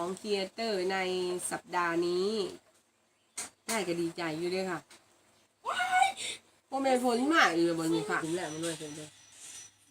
ของเคียเตอร์ในสัปดาห์นี้ ได้ก็ดีใจอยู่ด้วยค่ะโอเมนผลมากอยู่บนมีค่ะถึงแหละมันด้วยเฉย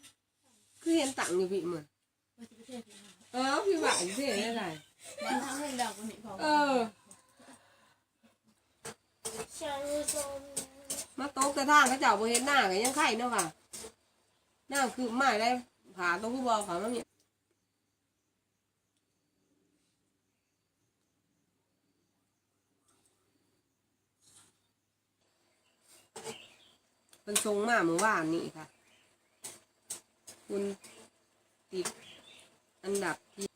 ๆคือเห็นตังค์อยู่พี่เหมือนว่าจะไปเทศเลยค่ะเออพี่ว่าอยู่ที่ไหนได้บ้านทางเรื่องดอกมันเห็นของเออมาโต๊ะกระทางเขาเจ้าบ่เห็นหน้ากันยังไข่เนาะค่ะหน้าคือไม่ได้ผ่าตัวผู้บอเขามันเนี่ย เป็นทรงมาเมื่อวานนี้ค่ะ คุณติดอันดับที่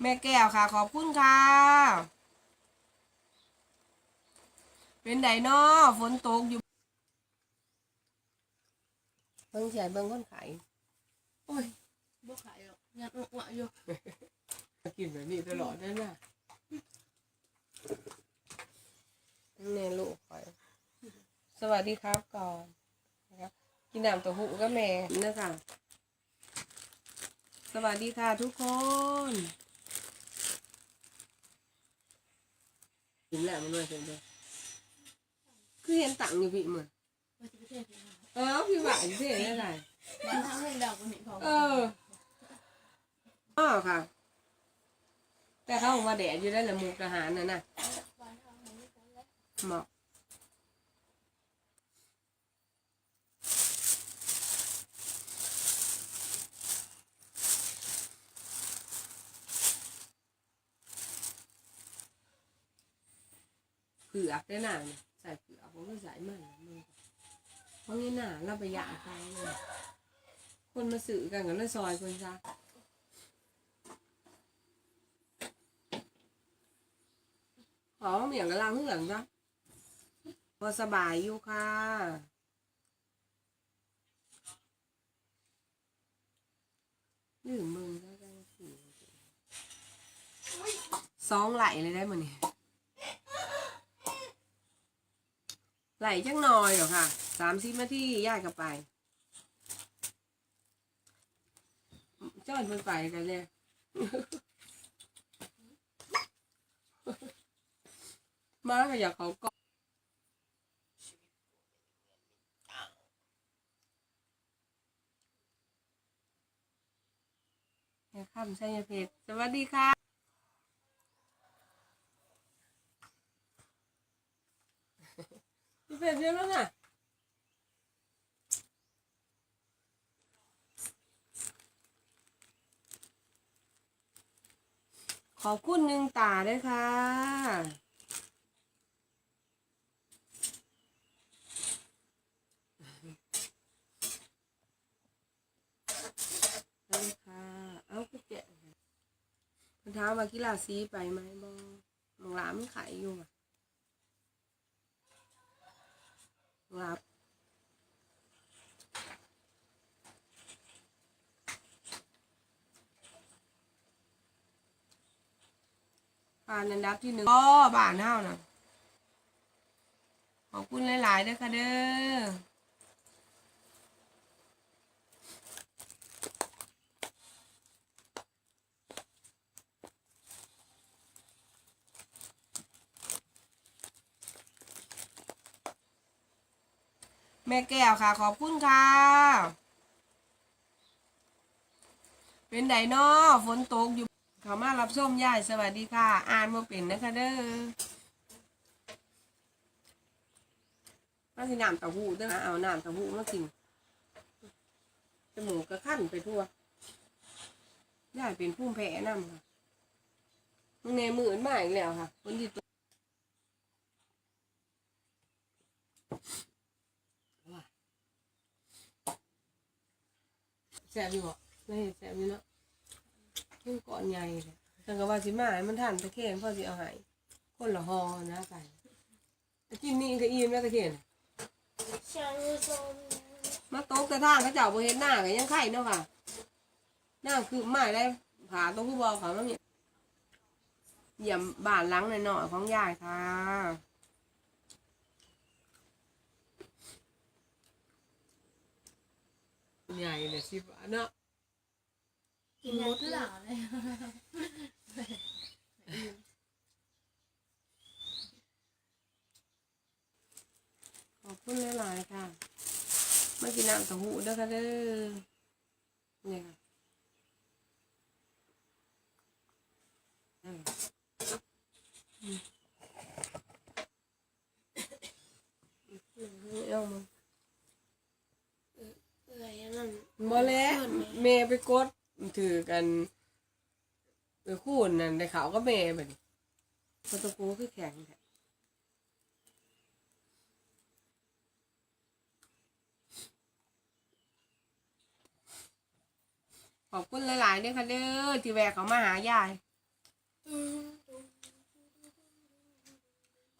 แม่แก้วค่ะ ขอบคุณค่ะ เป็นไดเนาะฝนตกอยู่เบิ่งใส่เบิ่งคนขายโอ้ยบ่ขายหรอกงานอ้วอยู่กินแบบนี้ตลอดนั่นน่ะแน่ลูกคอย สวัสดีครับก่อนนะครับกินน้ำเต้าหู้ก็แม่นะคะสวัสดีค่ะทุกคนกินแล้วมันด้วยเฉยๆคือเห็นตังค์อยู่พี่เหมือนว่าจะไปเทศเลยค่ะเออพี่ว่าอยู่ที่ไหนได้บ้านทางเรื่องดอกมันเห็นของเอออ๋อค่ะ แต่เขาบอกว่าแดดอยู่ได้แหละมุกทหารน่ะนะเหมาะ เผือกได้หนาเนี่ยใส่เผือกผมก็ใส่มันมึงเพราะงี้หนาเราไปย่างใครเลยคนมาสื่อกันกับเลยซอยคนซะอ๋อเหมียงกำลังเหลืองจ้ะพอสบายอยู่ค่ะลืมมึงแล้วกันสิสองไหลเลยได้มั้เนี่ย ไหลจังหน่อยหรอค่ะสามสิบนาทีย่ายกับไป จ้อยมันไปกันเลยมาก็อยากเขาก็ข้ามใชัยเพชรสวัสดีค่ะ พี่เพชรเยอะแล้วน่ะขอบคุณหนึ่งตาด้วยค่ะ ได้ค่ะ เอาก็เจ๊มันถามากีฬาซีไปไหมบอมองหลามนขายอยู่อะ มองามผ่านอันดับที่หนึ่งก็บ้านเฮานะขอบคุณหลายๆด้วยค่ะเด้อ แม่แก้วค่ะ ขอบคุณค่ะ เป็นไดนอฝนตกอยู่เขามารับส้มยายสวัสดีค่ะ อ่านมาเป็นนะคะเด้อมาสิน้ำเต้าหู้เด้อเอาน้ำเต้าหู้มากินจมูกกระขั้นไปทั่วยายเป็นผู้แพ้น้ำค่ะมึงเนมืออนมาอีกแล้วค่ะคนที่ แสบอยู่บ่ไม่เห็นแสบอยู่เนาะขึ้นก่อนใหญ่เลยจังกะว่าสิมาให้มันทันตะเคียนพ่อสิเอาให้คนละหอนะไปตะกินนี่ก็อิ่มแล้วตะเคียนมาโต๊ะกระทางเขาเจ้าบ่เห็นหน้ากันยังไข่เนาะค่ะหน้าคือไม่ได้ผ่าตัวผู้บอเขามันเนี่ยเยี่ยมบ้านหลังหน่อยๆของยายค่ะ ใหญ่เนี่ยสิบเนาะกินมดหล่าเลยขอบคุณหลายๆค่ะไม่กินน้ำตะหูด้วยค่ะเด้อเนี่ยค่ะอืมอืมเอามา บ่แล้วเมย์ไปกดถือกันเออคู่นั่นได้ข่าวก็เมย์บัดนี้พอตะกูคือแข็งแท้ขอบคุณหลายๆเด้อค่ะเด้อที่แวะเขามาหายาย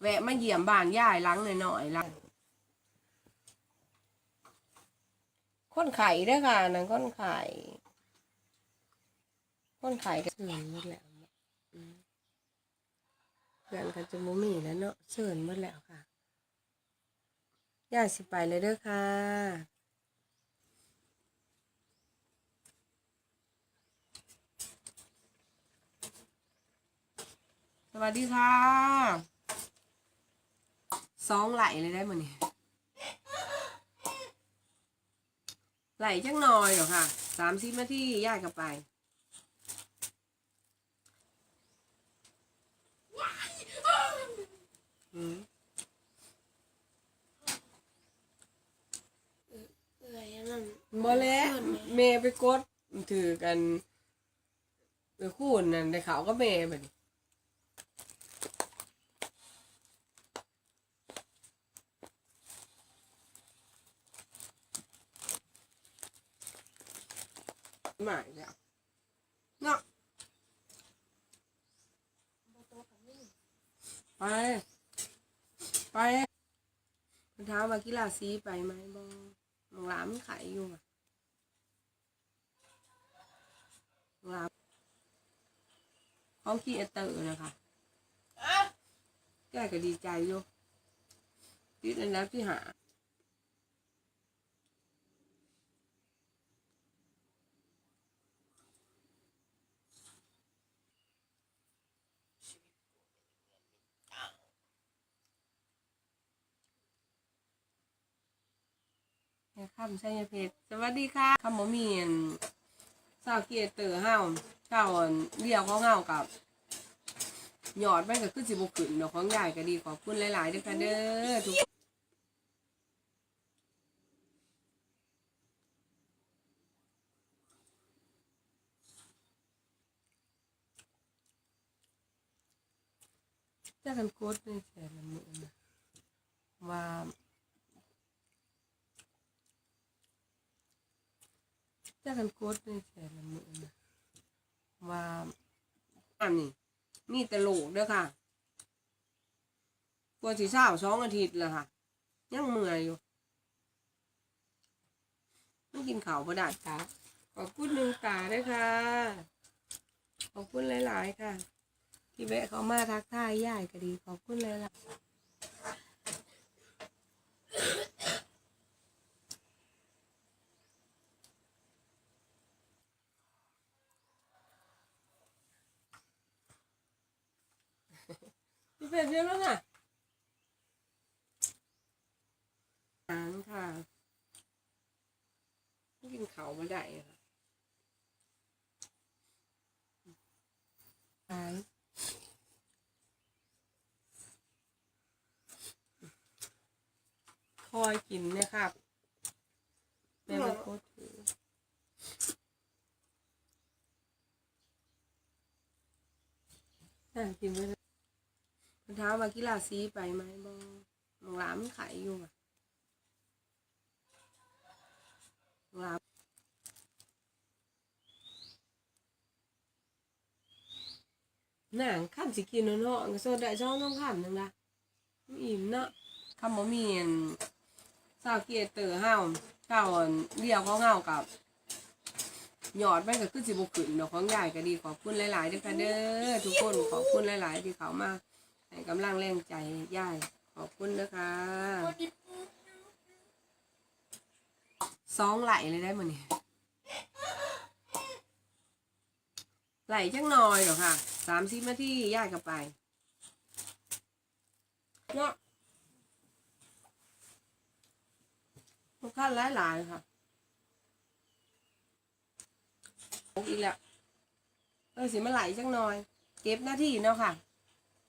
แวะมาเยี่ยมบ้านยายหล้างหน่อยๆละ คนไข่ด้วยค่ะนั่นคนไข่คนไข่ก็เสื่อนหมดแล้วอืมเพื่อนกันจะมุมีแล้วเนาะเสื่อนหมดแล้วค่ะย่าสิไปเลยเด้อค่ะสวัสดีค่ะสองไหลเลยได้หมดนี่ ไหลจังหน่อยเหรอค่ะสามสิบนาทีย่ายกลับไปอืมเอื่อยนั่นบ่แล้วเมย์ไปกดถือกันเออคู่นั่นได้ข่าวก็เมย์แบบนี้ หมายแล้วเนาะไป ไปมันถามว่ากีฬาสีไปไหมบอมองร้านมันขายอยู่อะมองร้านของคีเอเตอร์นะคะแกก็ดีใจอยู่ติดอันแล้วที่หา แม่ค่ำชัยเพชรสวัสดีค่ะคำหมมีนสาวเกียร์เตอร์เฮาเก่าเดียวเขาเงากับหยอดไปก็คือสิบขึ้นดอกของใหญ่ก็ดีขอบคุณหลายๆด้วยค่ะเด้อทุกจะกันโคตรในแสนละหมื่นว่า จะกันโคตรในแสนละมื่นะว่าอันนี้มีแต่โลกเด้อค่ะกว่าสิเศร้าสองอาทิตย์แล้วค่ะ ยังเมื่อยอยู่ไม่กินข้าวบ่ได้ตาขอบคุณหนึ่งตาด้วยค่ะ ขอบคุณหลาย ๆ ค่ะ ที่แวะเขามาทักทายย่ายก็ดี ขอบคุณหลาย ๆ พี่เป็ดเยอะแล้วน่ะหางค่ะไม่กินเขาไม่ได้อะค่ะหางคอยกินเนะครับ แม่มาโคตรถือน่ากินไปเลย มันถามว่า กีฬาสีไปไหมบอมองร้านมันขายอยู่อะมองร้านหนังขั้นสิกินเนาะก็โซดได้ช่องต้องขั้นหนึงละอิ่มเนาะคำบ่มีอันซาวเกียเตอร์เฮาเก้าเดียวเขาเงากับหยอดไปก็คือสิบขึ้นดอกของใหญ่ก็ดีขอบคุณหลายๆด้วยค่ะเด้อทุกคนขอบคุณหลาย ๆ ที่เขามา ให้กำลังแรงใจย่ายขอบคุณนะคะสองไหลเลยได้มั้เนี่ยไหลจังหน่อยหรอค่ะสามสิบนาทีย่ายกับไปเนาะลูกค้าหลายๆค่ะอีกแล้วเออสิมาไหลจังหน่อย เก็บหน้าที่เนาะค่ะ